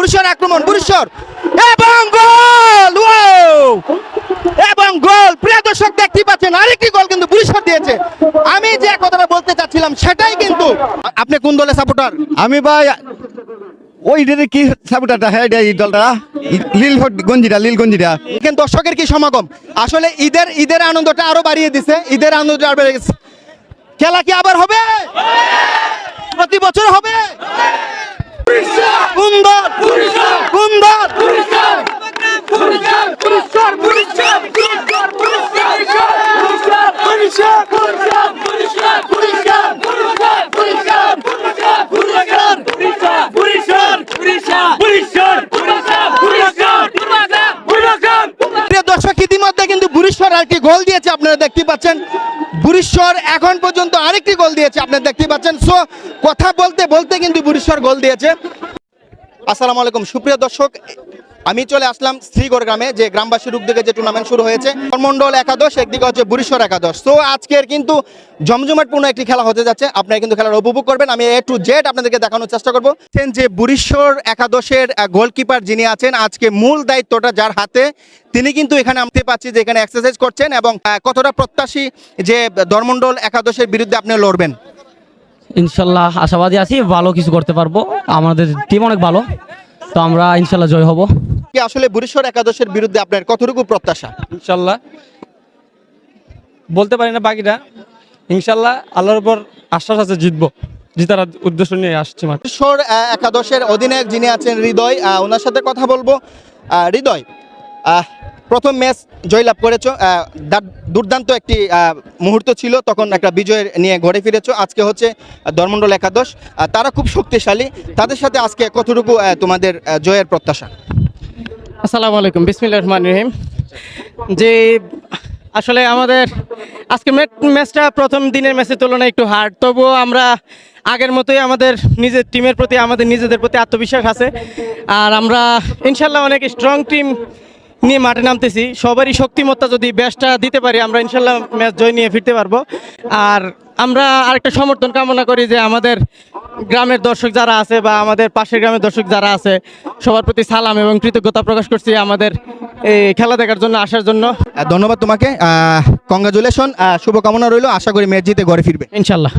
বুরুষর আক্রমণ বুরুষর এবং গোল! এবং গোল! প্রিয় দর্শক দেখতে পাচ্ছেন আরেকটি গোল কিন্তু বুরুষর দিয়েছে। আমি যে কথাটা বলতে চাচ্ছিলাম সেটাই কিন্তু আপনি কোন দলের সাপোর্টার আমি ভাই ওই ডেটে কি সাপোর্টারটা হ্যাঁ এই দলটা। লীল গঞ্জিটা লীল গঞ্জিটা। এখানে দর্শকের কি সমাগম? আসলে ঈদের ঈদের আনন্দটা আরও বাড়িয়ে দিছে। ঈদের আনন্দটা আরও বেড়ে গেছে। খেলা কি আবার হবে? প্রতি বছর হবে? Polisler! Bundan! Polisler! Bundan! Polisler! Polisler! Polisler! Polisler! Polisler! Polisler! Polisler! Polisler! Polisler! Polisler! Polisler! আরেকটি গোল দিয়েছে, আপনারা দেখতে পাচ্ছেন। বুড়িশ্বর এখন পর্যন্ত আরেকটি গোল দিয়েছে, আপনারা দেখতে পাচ্ছেন। সো, কথা বলতে বলতে কিন্তু বুড়িশ্বর গোল দিয়েছে। আসসালামু আলাইকুম, সুপ্রিয় দর্শক আমি চলে আসলাম শ্রীগড় গ্রামে, যে গ্রামবাসীর উদ্যোগে যে টুর্নামেন্ট শুরু হয়েছে। মন্ডল একাদশ, একদিকে হচ্ছে বুরিশ্বর একাদশ। তো আজকের কিন্তু জমজমাটপূর্ণ একটি খেলা হতে যাচ্ছে। আপনারা কিন্তু খেলার উপভোগ করবেন। আমি এ টু জেড আপনাদেরকে দেখানোর চেষ্টা করব। যে বুড়িশ্বর একাদশের গোলকিপার যিনি আছেন, আজকে মূল দায়িত্বটা যার হাতে, তিনি কিন্তু এখানে আনতে পাচ্ছি যে এখানে এক্সারসাইজ করছেন এবং কতটা প্রত্যাশী যে ধর্মমণ্ডল একাদশের বিরুদ্ধে আপনি লড়বেন? ইনশাল্লাহ আশাবাদী আছি, ভালো কিছু করতে পারব। আমাদের টিম অনেক ভালো। তো আমরা ইনশাল্লাহ জয় হব। আসলে বুরিশ্বর একাদশের বিরুদ্ধে আপনার কতটুকু প্রত্যাশা? ইনশাল্লাহ। বলতে পারি না বাকিটা। ইনশাল্লাহ আল্লাহর উপর আশ্বাস আছে জিতবো। জিতার উদ্দেশ্য নিয়ে আসছি একাদশের অধিনায়ক যিনি আছেন হৃদয় ওনার সাথে কথা বলব। হৃদয় প্রথম ম্যাচ জয়লাভ করেছ দুর্দান্ত একটি আহ, মুহূর্ত ছিল তখন একটা বিজয়ের নিয়ে ঘরে ফিরেছো। আজকে হচ্ছে ধর্মণ্ডল একাদশ। তারা খুব শক্তিশালী। তাদের সাথে আজকে কতটুকু তোমাদের জয়ের প্রত্যাশা? আসসালামু আলাইকুম বিসমিল্লাহ রহমান রহিম। যে আসলে আমাদের আজকে ম্যাচটা প্রথম দিনের ম্যাচের তুলনায় একটু হার্ড তবুও আমরা আগের মতোই আমাদের নিজের টিমের প্রতি, আমাদের নিজেদের প্রতি আত্মবিশ্বাস আছে। আর আমরা ইনশাল্লাহ অনেক স্ট্রং টিম নিয়ে মাঠে নামতেছি। সবারই শক্তিমত্তা যদি ব্যাসটা দিতে পারি, আমরা ইনশাল্লাহ ম্যাচ জয় নিয়ে ফিরতে পারব। আর আমরা আরেকটা সমর্থন কামনা করি যে আমাদের গ্রামের দর্শক যারা আছে বা আমাদের পাশের গ্রামের দর্শক যারা আছে সবার প্রতি সালাম এবং কৃতজ্ঞতা প্রকাশ করছি আমাদের এই খেলা দেখার জন্য আসার জন্য। ধন্যবাদ তোমাকে। কংগ্রাচুলেশন শুভকামনা রইল। আশা করি ম্যাচ জিতে ঘরে ফিরবে। ইনশাল্লাহ।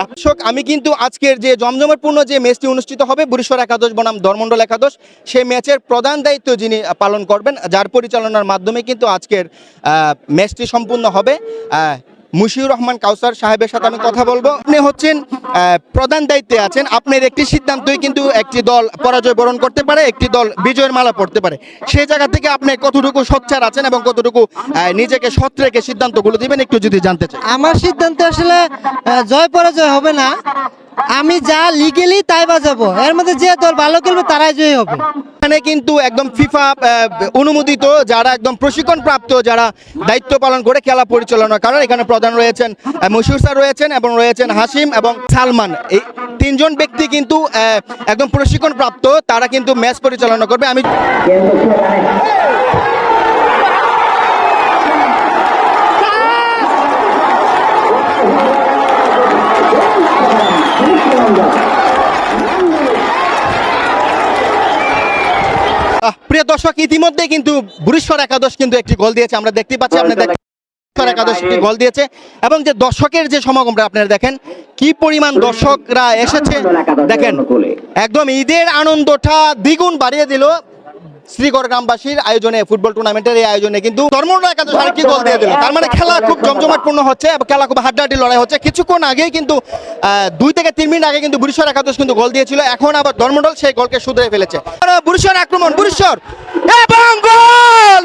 দর্শক আমি কিন্তু আজকের যে জমজমেরপূর্ণ যে ম্যাচটি অনুষ্ঠিত হবে বুড়িশ্বর একাদশ বনাম ধর্মণ্ডল একাদশ সেই ম্যাচের প্রধান দায়িত্ব যিনি পালন করবেন যার পরিচালনার মাধ্যমে কিন্তু আজকের ম্যাচটি সম্পূর্ণ হবে। মুশিউর রহমান কাউসার সাহেবের সাথে আমি কথা বলব। আপনি হচ্ছেন প্রধান দায়িত্বে আছেন। আপনার একটি সিদ্ধান্তই কিন্তু একটি দল পরাজয় বরণ করতে পারে, একটি দল বিজয়ের মালা পড়তে পারে। সেই জায়গা থেকে আপনি কতটুকু সচ্ছার আছেন এবং কতটুকু নিজেকে সৎ রেখে সিদ্ধান্তগুলো দিবেন, একটু যদি জানতে চাই। আমার সিদ্ধান্ত আসলে জয় পরাজয় হবে না। আমি যা লিগেলি তাই বাজাবো। এর মধ্যে যে দল ভালো খেলবে তারাই জয় হবে। এখানে কিন্তু একদম ফিফা অনুমোদিত যারা একদম প্রশিক্ষণ প্রাপ্ত যারা দায়িত্ব পালন করে খেলা পরিচালনা করেন এখানে প্রধান রয়েছেন মশিউর স্যার রয়েছেন এবং রয়েছেন হাসিম এবং সালমান। এই তিনজন ব্যক্তি কিন্তু আহ, একদম প্রশিক্ষণ প্রাপ্ত তারা কিন্তু ম্যাচ পরিচালনা করবে। আমি আহ, প্রিয় দর্শক ইতিমধ্যে কিন্তু বুড়িশ্বর একাদশ কিন্তু একটি গোল দিয়েছে। আমরা দেখতে পাচ্ছি আপনি একাদশ একটি গোল দিয়েছে। এবং যে দর্শকের যে সমাগমটা আপনারা দেখেন কি পরিমাণ দর্শকরা এসেছে দেখেন একদম ঈদের আনন্দটা দ্বিগুণ বাড়িয়ে দিল শ্রীগড় গ্রামবাসীর আয়োজনে ফুটবল টুর্নামেন্টের এই আয়োজনে। কিন্তু ধর্মরা একাদশ আরেকটি গোল দিয়ে দিল। তার মানে খেলা খুব জমজমাটপূর্ণ হচ্ছে এবং খেলা খুব হাড্ডাহাড্ডি লড়াই হচ্ছে। কিছুক্ষণ আগেই কিন্তু দুই থেকে তিন মিনিট আগে কিন্তু বুড়িশ্বর একাদশ কিন্তু গোল দিয়েছিল। এখন আবার ধর্মডল সেই গোলকে শুধরে ফেলেছে। বুড়িশ্বর আক্রমণ বুড়িশ্বর এবং গোল!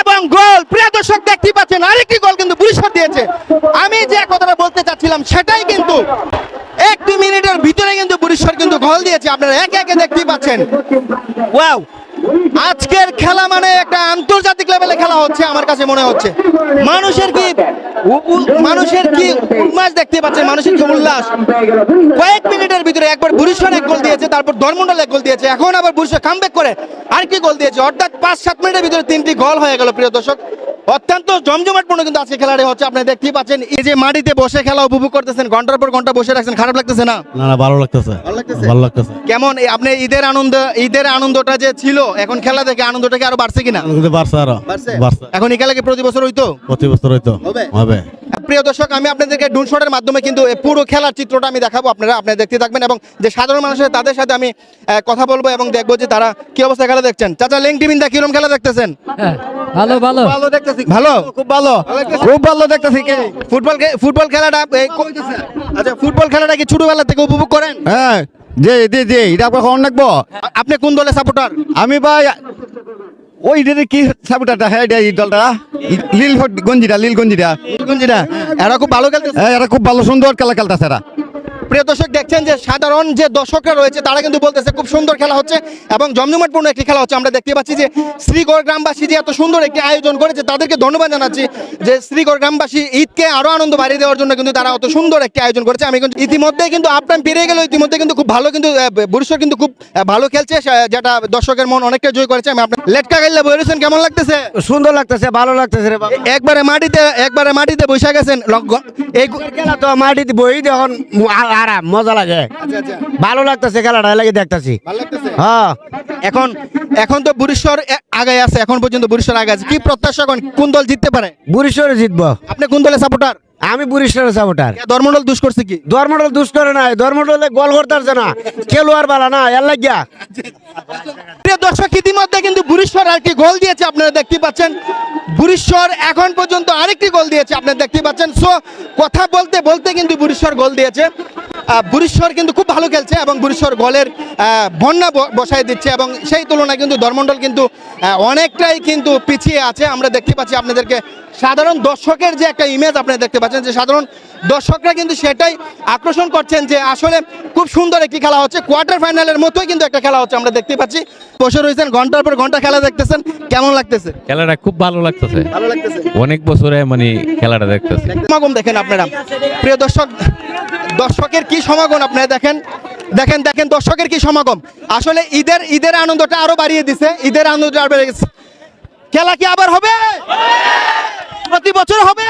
এবং গোল! প্রিয় দর্শক, দেখতে পাচ্ছেন, আরেকটি গোল কিন্তু বুড়িশ্বর দিয়েছে। আমি যে কথাটা বলতে চাচ্ছিলাম, সেটাই কিন্তু এক দুই মিনিটের ভিতরে কিন্তু বুড়িশ্বর কিন্তু গোল দিয়েছে। আপনারা একে একে দেখতেই পাচ্ছেন। ওয়াও আজকের খেলা মানে একটা আন্তর্জাতিক লেভেলে খেলা হচ্ছে আমার কাছে মনে হচ্ছে। মানুষের কি মানুষের কি উল্লাস দেখতে পাচ্ছেন? মানুষের কি উল্লাস? কয়েক মিনিটের ভিতরে একবার বুরিশ্বর এক গোল দিয়েছে তারপর ধর্মন্ডল এক গোল দিয়েছে এখন আবার বুরিশ্বর কামব্যাক করে আর কি গোল দিয়েছে? অর্থাৎ পাঁচ সাত মিনিটের ভিতরে তিনটি গোল হয়ে গেল প্রিয় দর্শক। অত্যন্ত জমজমাটপূর্ণ কিন্তু আজকে খেলাটি হচ্ছে আপনি দেখতেই পাচ্ছেন এই যে মাটিতে বসে খেলা উপভোগ করতেছেন ঘণ্টার পর ঘণ্টা বসে রাখছেন খারাপ লাগতেছে না? না না ভালো লাগতেছে? ভালো লাগতেছে? কেমন আপনি ঈদের আনন্দ ঈদের আনন্দটা যে ছিল এখন খেলা দেখে আনন্দটা কি আরও বাড়ছে কিনা? কিন্তু বাড়ছে আরও। বাড়ছে? বাড়ছে। এখন এই খেলা কি প্রতি বছর হইতো? প্রতি বছর হইতো। হবে? হবে। প্রিয় দর্শক আমি আপনাদেরকে ডুন শটের মাধ্যমে কিন্তু এই পুরো খেলার চিত্রটা আমি দেখাবো। আপনারা আপনারা দেখতে থাকবেন এবং যে সাধারণ মানুষের তাদের সাথে আমি কথা বলব এবং দেখব যে তারা কি অবস্থা খেলা দেখছেন। চাচা লেং টিমিন্দা কিরম খেলা দেখতেছেন? ভালো ভালো। ভালো দেখতেছি। ভালো? খুব ভালো। খুব ভালো দেখতেছি। কে? ফুটবল ফুটবল খেলাটা আচ্ছা ফুটবল খেলাটা কি ছোটবেলা থেকে উপভোগ করেন? হ্যাঁ। যে জি জি এটা কখন দেখব আ- আপনি কোন দলের সাপোর্টার আমি ভাই ওই দিদি কি সাপোর্টারটা হ্যাঁ এটা এই দলটা লীল গঞ্জিটা লীল গঞ্জিটা যেটা এরা খুব ভালো খেলতে হ্যাঁ এরা খুব ভালো সুন্দর খেলা খেলতেছে এরা। প্রিয় দর্শক দেখছেন যে সাধারণ যে দর্শকরা রয়েছে তারা কিন্তু বলতেছে খুব সুন্দর খেলা হচ্ছে এবং জমজমাটপূর্ণ একটি খেলা হচ্ছে। আমরা দেখতে পাচ্ছি যে শ্রীগড় গ্রামবাসী যে এত সুন্দর একটি আয়োজন করেছে তাদেরকে ধন্যবাদ জানাচ্ছি যে শ্রীগড় গ্রামবাসী ঈদকে আরও আনন্দ বাড়িয়ে দেওয়ার জন্য কিন্তু তারা অত সুন্দর একটি আয়োজন করেছে। আমি কিন্তু ইতিমধ্যে কিন্তু আপনার পেরিয়ে গেল ইতিমধ্যে কিন্তু খুব ভালো কিন্তু বুড়িশ্বর কিন্তু খুব ভালো খেলছে যেটা দর্শকের মন অনেকটা জয় করেছে। আমি আপনার লেটকা গেলে বলেছেন কেমন লাগতেছে? সুন্দর লাগতেছে ভালো লাগতেছে রে বাবা। একবারে মাটিতে একবারে মাটিতে বসে গেছেন এই খেলা তো মাটিতে বই যখন আরাম মজা লাগে। ভালো লাগতেছে খেলাটা লাগে দেখতেছি। হ্যাঁ। এখন এখন তো বুড়িশ্বর আগে আছে এখন পর্যন্ত বুড়িশ্বর আগে আছে। কি প্রত্যাশা করেন? কোন দল জিততে পারে? বুড়িশ্বরে জিতবো। আপনি কোন দলের সাপোর্টার আমি বুড়িশ্বরের সাপোর্টার ধর্মদল দুষ করছে কি? ধর্মডল দুষ করে নাই। ধর্মডলে গোল করতে না। খেলোয়াড় বালা না এর লাগিয়া। প্রিয় দর্শক ইতিমধ্যে কিন্তু বুড়িশ্বর আরেকটি গোল দিয়েছে আপনারা দেখতে পাচ্ছেন। বুড়িশ্বর এখন পর্যন্ত আরেকটি গোল দিয়েছে আপনারা দেখতে পাচ্ছেন। সো কথা বলতে বলতে কিন্তু বুড়িশ্বর গোল দিয়েছে। আহ, বুড়িশ্বর কিন্তু খুব ভালো খেলছে এবং বুড়িশ্বর গোলের বন্যা বসায় দিচ্ছে এবং সেই তুলনায় কিন্তু ধর্মণ্ডল কিন্তু অনেকটাই কিন্তু পিছিয়ে আছে। আমরা দেখতে পাচ্ছি আপনাদেরকে সাধারণ দর্শকের যে একটা ইমেজ আপনারা দেখতে পাচ্ছেন যে সাধারণ দর্শকরা কিন্তু সেটাই আকর্ষণ করছেন যে আসলে খুব সুন্দর একটি খেলা হচ্ছে। কোয়ার্টার ফাইনালের মতোই কিন্তু একটা খেলা হচ্ছে আমরা দেখতে পাচ্ছি। বসে রয়েছেন ঘণ্টার পর ঘণ্টা খেলা দেখতেছেন। কেমন লাগতেছে? খেলাটা খুব ভালো লাগতেছে। ভালো লাগতেছে? অনেক বছরে মানে খেলাটা দেখতেছি। সমাগম দেখেন আপনারা। প্রিয় দর্শক দর্শকের কি সমাগম আপনারা দেখেন? দেখেন দেখেন দর্শকের কি সমাগম। আসলে ঈদের ঈদের আনন্দটা আরও বাড়িয়ে দিছে। ঈদের আনন্দটা আরও বেড়ে গেছে। খেলা কি আবার হবে? প্রতি বছর হবে।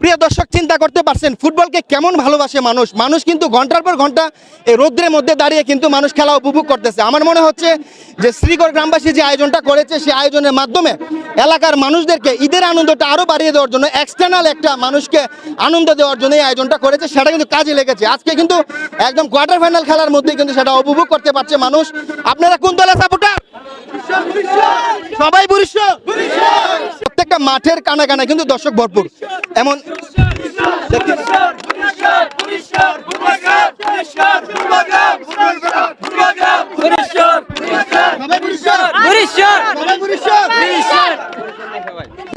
প্রিয় দর্শক, চিন্তা করতে পারছেন, ফুটবলকে কেমন ভালোবাসে মানুষ? মানুষ কিন্তু ঘণ্টার পর ঘণ্টা এই রৌদ্রের মধ্যে দাঁড়িয়ে কিন্তু মানুষ খেলা উপভোগ করতেছে। আমার মনে হচ্ছে যে শ্রীগড় গ্রামবাসী যে আয়োজনটা করেছে, সেই আয়োজনের মাধ্যমে এলাকার মানুষদেরকে ঈদের আনন্দটা আরও বাড়িয়ে দেওয়ার জন্য এক্সটার্নাল একটা মানুষকে আনন্দ দেওয়ার জন্য এই আয়োজনটা করেছে। সেটা কিন্তু কাজে লেগেছে। আজকে কিন্তু একদম কোয়ার্টার ফাইনাল খেলার মধ্যে কিন্তু সেটা উপভোগ করতে পারছে মানুষ। আপনারা কোন দলের সাপোর্টার সবাই বুড়িশ প্রত্যেকটা মাঠের কানা কানা কিন্তু দর্শক ভরপুর। এমন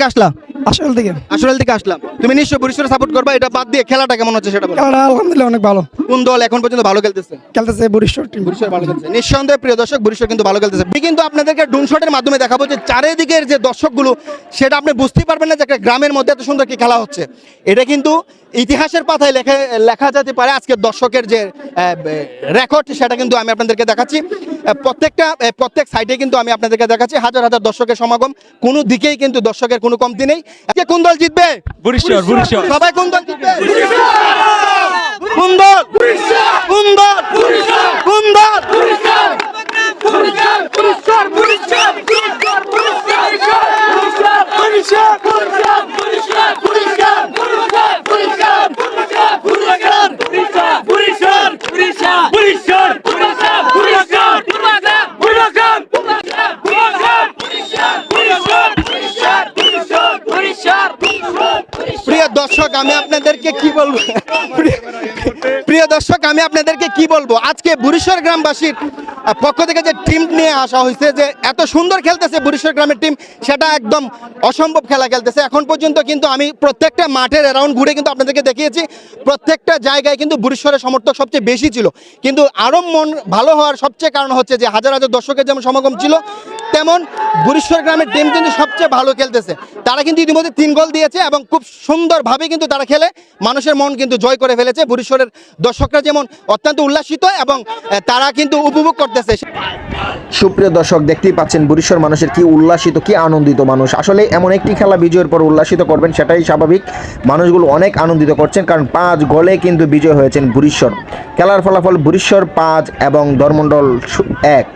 আসলাম আসল থেকে আসল থেকে আসলাম। তুমি নিশ্চয় বরিশাল সাপোর্ট করবা এটা বাদ দিয়ে খেলাটা কেমন হচ্ছে সেটা বলো। খেলাটা আলহামদুলিল্লাহ অনেক ভালো। কোন দল এখন পর্যন্ত ভালো খেলতেছে? খেলতেছে বরিশাল টিম বরিশাল ভালো খেলছে নিঃসন্দেহে প্রিয় দর্শক বরিশাল কিন্তু ভালো খেলতেছে। আমি কিন্তু আপনাদেরকে ডুন শটের মাধ্যমে দেখাবো যে চারিদিকের যে দর্শকগুলো সেটা আপনি বুঝতেই পারবেন না যে একটা গ্রামের মধ্যে এত সুন্দর কি খেলা হচ্ছে। এটা কিন্তু ইতিহাসের পাতায় লেখা লেখা যেতে পারে আজকের দর্শকের যে রেকর্ড সেটা কিন্তু আমি আপনাদেরকে দেখাচ্ছি। প্রত্যেকটা প্রত্যেক সাইডে কিন্তু আমি আপনাদেরকে দেখাচ্ছি। হাজার হাজার দর্শকের সমাগম। কোনো দিকেই কিন্তু দর্শকের কোনো কমতি নেই। আজকে কোন দল জিতবে? সবাই কোন দল জিতবে? কোন দল? কোন দল? কোন দল? প্রিয় প্রিয়- দর্শক, আমি আপনাদেরকে কি বলব? আজকে বুড়িশ্বর গ্রামবাসীর পক্ষ থেকে যে টিম নিয়ে আসা হয়েছে, যে এত সুন্দর খেলতেছে বুড়িশ্বর গ্রামের টিম সেটা একদম অসম্ভব খেলা খেলতেছে। এখন পর্যন্ত কিন্তু আমি প্রত্যেকটা মাঠের অ্যারাউন্ড ঘুরে কিন্তু আপনাদেরকে দেখিয়েছি, প্রত্যেকটা জায়গায় কিন্তু বুড়িশ্বরের সমর্থক সবচেয়ে বেশি ছিল। কিন্তু আরও মন ভালো হওয়ার সবচেয়ে কারণ হচ্ছে যে হাজার হাজার দর্শকের যেমন সমাগম ছিল তেমন বুরিশ্বর গ্রামের টিম কিন্তু সবচেয়ে ভালো খেলতেছে। তারা কিন্তু ইতিমধ্যে তিন গোল দিয়েছে এবং খুব সুন্দরভাবে কিন্তু তারা খেলে। মানুষের মন কিন্তু জয় করে ফেলেছে বুরিশ্বরের দর্শকরা যেমন অত্যন্ত উল্লাসিত এবং তারা কিন্তু উপভোগ করতেছে। সুপ্রিয় দর্শক, দেখতেই পাচ্ছেন বুরিশ্বর মানুষের কি উল্লাসিত, কি আনন্দিত মানুষ। আসলে এমন একটি খেলা বিজয়ের পর উল্লাসিত করবেন সেটাই স্বাভাবিক। মানুষগুলো অনেক আনন্দিত করছেন কারণ পাঁচ গোলে কিন্তু বিজয় হয়েছেন বুরিশ্বর খেলার ফলাফল বুরিশ্বর পাঁচ এবং ধর্মণ্ডল এক।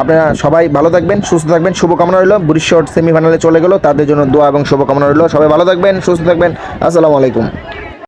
আপনারা সবাই ভালো থাকবেন, সুস্থ থাকবেন, শুভকামনা রইল। বুরিশ্বর সেমিফাইনালে চলে গেল, তাদের জন্য দোয়া এবং শুভকামনা রইল। সবাই ভালো থাকবেন, সুস্থ থাকবেন। আসসালামু আলাইকুম।